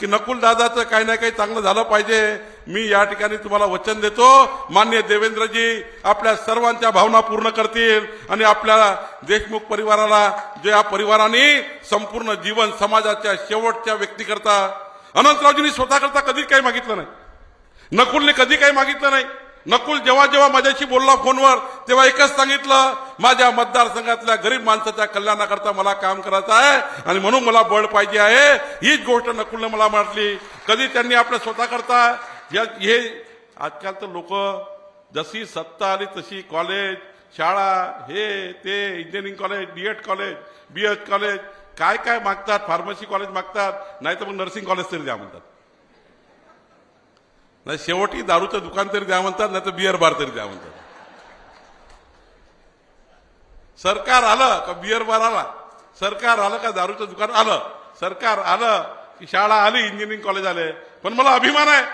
की नकुल दादाचं काही ना काही चांगलं झालं पाहिजे. मी या ठिकाणी तुम्हाला वचन देतो. मान्य देवेंद्रजी आपल्या सर्वांच्या भावना पूर्ण करतील आणि आपल्या देशमुख परिवाराला जे या परिवाराने संपूर्ण जीवन समाजाच्या शेवटच्या व्यक्तीकरता अनंतरावजींनी स्वतःकरता कधीच काही मागितलं नाही. नकुलने कधी काही मागितलं नाही. नकुल जेव्हा जेव्हा माझ्याशी बोलला फोनवर तेव्हा एकच सांगितलं माझ्या मतदारसंघातल्या गरीब माणसाच्या कल्याणाकरता मला काम करायचं आहे आणि म्हणून मला बळ पाहिजे आहे. हीच गोष्ट नकुलने मला म्हटली कधी त्यांनी आपल्या स्वतःकरता या- हे आजकाल तर लोक जशी सत्ता आली तशी कॉलेज शाळा हे ते engineering college BEd college BEd college काय काय मागतात फार्मसी कॉलेज मागतात नाही तर मग नर्सिंग कॉलेज तरी द्या म्हणतात. नाही शेवटी दारूचं दुकान तरी द्या म्हणतात नाही तर बिअर बार तरी द्या म्हणतात. सरकार आलं का बिअर बार आला? सरकार आलं का दारूचं दुकान आलं? सरकार आलं की शाळा आली इंजिनिअरिंग कॉलेज आले. पण मला अभिमान आहे.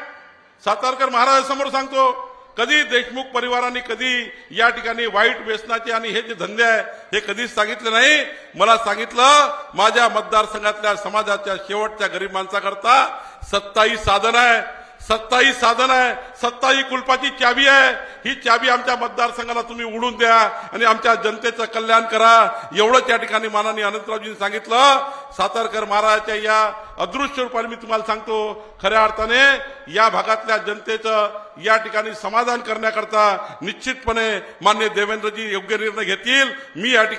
सातारकर महाराजांसमोर सांगतो कधी देशमुख परिवाराने कधी या ठिकाणी वाईट व्यसनाचे आणि हे जे धंदे आहे हे कधीच सांगितले नाही. मला सांगितलं माझ्या मतदारसंघातल्या समाजाच्या शेवटच्या गरीब माणसाकरता सत्ताही साधन आहे. सत्ताही साधन आहे सत्ताही कुलपाची चावी आहे. ही चावी आमच्या मतदारसंघाला तुम्ही उडून द्या आणि आमच्या जनतेचं कल्याण करा. एवढंच या ठिकाणी मानाने अनंतरावजींनी सांगितलं. सातारकर महाराजाच्या या अदृश्य रूपाने मी तुम्हाला सांगतो खऱ्या अर्थाने या भागातल्या जनतेचं या ठिकाणी समाधान करण्याकरता निश्चितपणे मान्य देवेंद्रजी योग्य निर्णय घेतील. मी या ठिकाणी